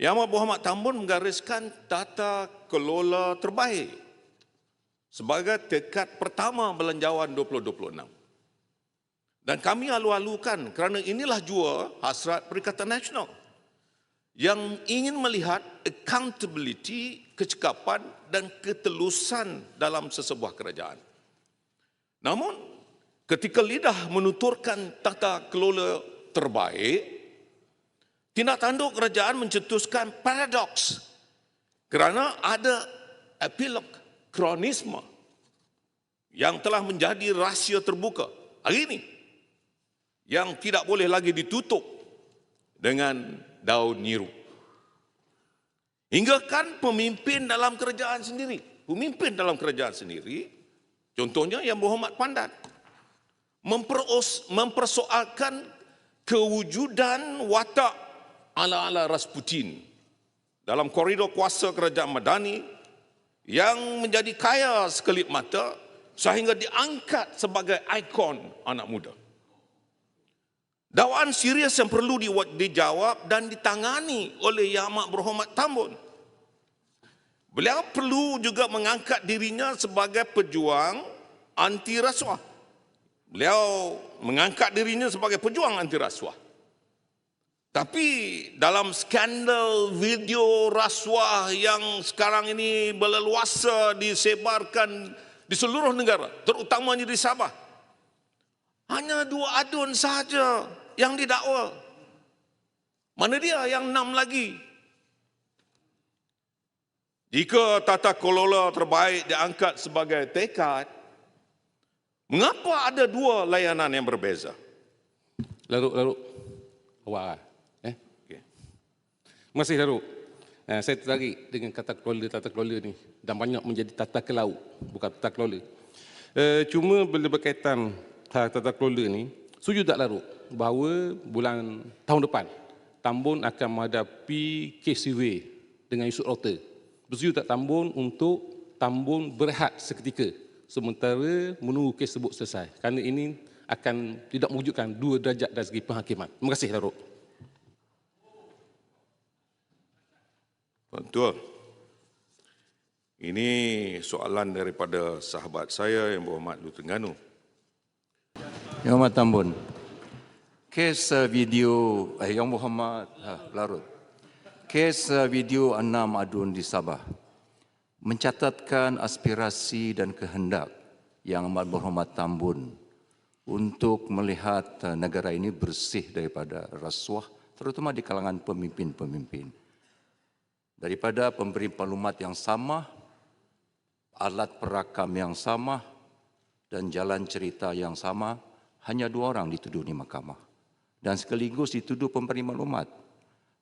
Yang Amat Muhammad Tambun menggariskan tata kelola terbaik sebagai tekad pertama belanjawan 2026. Dan kami alu-alukan kerana inilah jua hasrat Perikatan Nasional yang ingin melihat accountability, kecekapan dan ketelusan dalam sesebuah kerajaan. Namun, ketika lidah menuturkan tata kelola terbaik, tindak tanduk kerajaan mencetuskan paradoks kerana ada epilog kronisme yang telah menjadi rahsia terbuka hari ini yang tidak boleh lagi ditutup dengan daun nyiru. Hingga kan pemimpin dalam kerajaan sendiri, pemimpin dalam kerajaan sendiri, contohnya yang Muhammad memperos, mempersoalkan kewujudan watak ala-ala Rasputin dalam koridor kuasa kerajaan Madani yang menjadi kaya sekelip mata sehingga diangkat sebagai ikon anak muda. Dakwaan serius yang perlu dijawab dan ditangani oleh Yang Amat Berhormat Tambun. Beliau perlu juga mengangkat dirinya sebagai pejuang anti rasuah. Beliau mengangkat dirinya sebagai pejuang anti rasuah. Tapi dalam skandal video rasuah yang sekarang ini berleluasa disebarkan di seluruh negara, terutamanya di Sabah, hanya dua adun sahaja yang didakwa. Mana dia yang enam lagi? Jika tata kelola terbaik diangkat sebagai tekad, mengapa ada dua layanan yang berbeza? Larut, larut. Awak. Terima kasih Darul. Uh, saya tertarik dengan kata kelola tata kelola ni dan banyak menjadi tata kelau bukan tata kelola. Uh, cuma bila berkaitan tata kelola ni, setuju tak Larut bahawa bulan tahun depan Tambun akan menghadapi CV dengan Yusuf Rota. Bersetuju tak Tambun untuk Tambun berehat seketika sementara menunggu kes tersebut selesai. Kerana ini akan tidak mewujudkan dua derajat dari segi penghakiman. Terima kasih Larut. Betul. Ini soalan daripada sahabat saya yang berhormat Lu Tengganu. Yang Muhammad Tambun. Kes video eh, Yang Muhammad ha, Larut. Kes video enam adun di Sabah mencatatkan aspirasi dan kehendak Yang Amat Berhormat Tambun untuk melihat uh, negara ini bersih daripada rasuah terutama di kalangan pemimpin-pemimpin daripada pemberi maklumat yang sama, alat perakam yang sama dan jalan cerita yang sama, hanya dua orang dituduh di mahkamah. Dan sekaligus dituduh pemberi maklumat.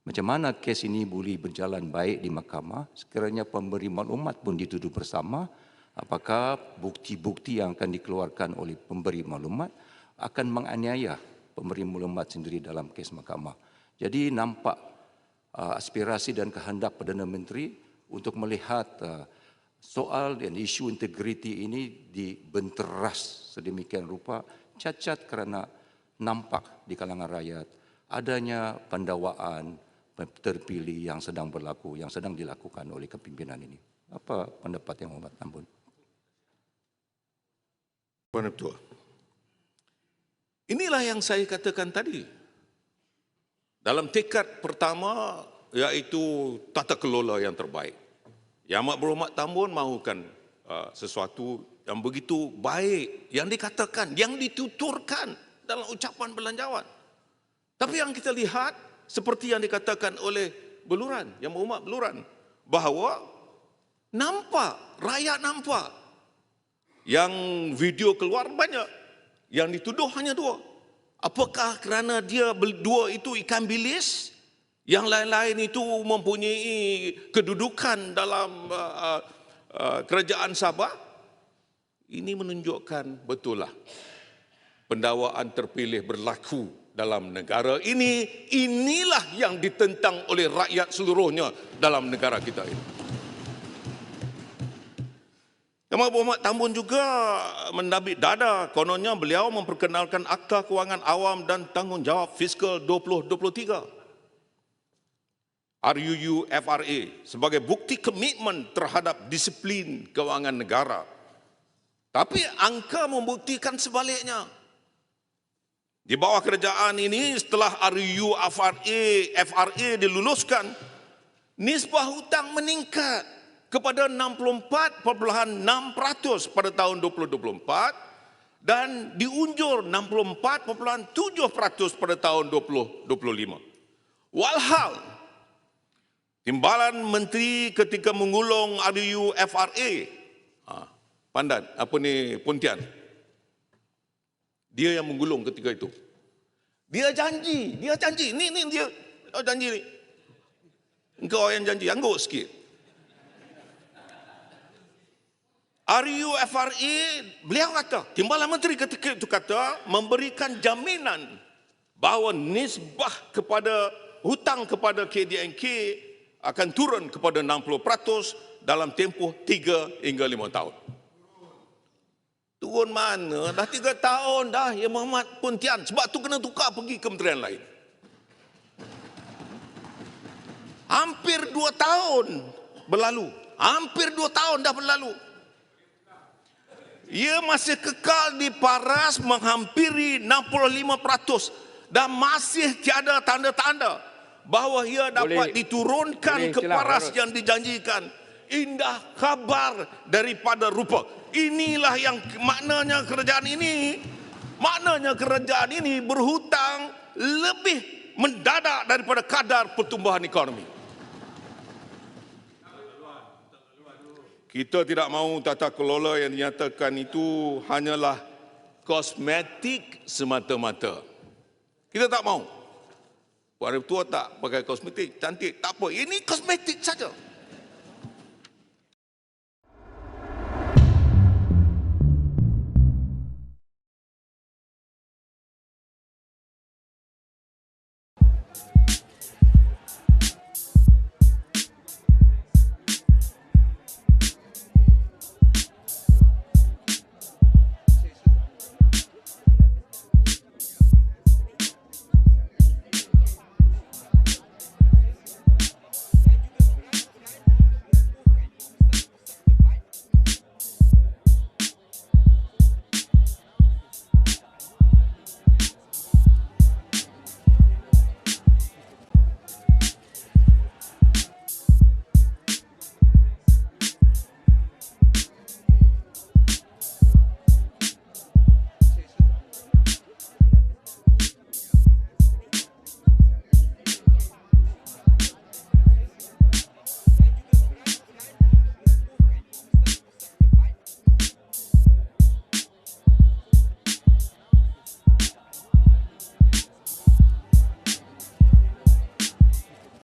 Macam mana kes ini boleh berjalan baik di mahkamah, sekiranya pemberi maklumat pun dituduh bersama, apakah bukti-bukti yang akan dikeluarkan oleh pemberi maklumat akan menganiaya pemberi maklumat sendiri dalam kes mahkamah. Jadi nampak aspirasi dan kehendak Perdana Menteri untuk melihat uh, soal dan isu integriti ini dibenteras sedemikian rupa cacat kerana nampak di kalangan rakyat adanya pendawaan terpilih yang sedang berlaku, yang sedang dilakukan oleh kepimpinan ini. Apa pendapat yang Muhammad Tambun? Puan Ketua. Inilah yang saya katakan tadi dalam tekad pertama iaitu tata kelola yang terbaik. Yang Amat Berhormat Tambun mahukan uh, sesuatu yang begitu baik yang dikatakan, yang dituturkan dalam ucapan belanjawan. Tapi yang kita lihat seperti yang dikatakan oleh Beluran, yang Berhormat Beluran, bahawa nampak, rakyat nampak yang video keluar banyak, yang dituduh hanya dua. Apakah kerana dia berdua itu ikan bilis, yang lain-lain itu mempunyai kedudukan dalam uh, uh, kerajaan Sabah? Ini menunjukkan betul lah pendawaan terpilih berlaku dalam negara ini. Inilah yang ditentang oleh rakyat seluruhnya dalam negara kita ini. Yang Muhammad Tambun juga mendabit dada kononnya beliau memperkenalkan Akta Kewangan Awam dan Tanggungjawab Fiskal 2023. RUU FRA sebagai bukti komitmen terhadap disiplin kewangan negara. Tapi angka membuktikan sebaliknya. Di bawah kerajaan ini setelah RUU FRA, FRA diluluskan, nisbah hutang meningkat kepada 64.6% pada tahun 2024 dan diunjur 64.7% pada tahun 2025. Walhal Timbalan Menteri ketika mengulung RUU FRA, ha, Pandan, apa ni, Pontian, dia yang menggulung ketika itu. Dia janji, dia janji, ni ni dia oh, janji ni. Engkau yang janji, angguk sikit. RUU FRA, beliau kata, Timbalan Menteri ketika itu kata, memberikan jaminan bahawa nisbah kepada hutang kepada KDNK akan turun kepada 60% dalam tempoh 3 hingga 5 tahun. Turun mana? Dah 3 tahun dah ya Muhammad Pontian. Sebab tu kena tukar pergi kementerian lain. Hampir 2 tahun berlalu. Hampir 2 tahun dah berlalu. Ia masih kekal di paras menghampiri 65% dan masih tiada tanda-tanda bahawa ia dapat Boleh- diturunkan boleh ke paras Harun. yang dijanjikan. Indah kabar daripada rupa. Inilah yang maknanya kerajaan ini, maknanya kerajaan ini berhutang lebih mendadak daripada kadar pertumbuhan ekonomi. Kita tidak mahu tata kelola yang dinyatakan itu hanyalah kosmetik semata-mata. Kita tak mahu. Orang tua tak pakai kosmetik, cantik, tak apa. Ini kosmetik saja.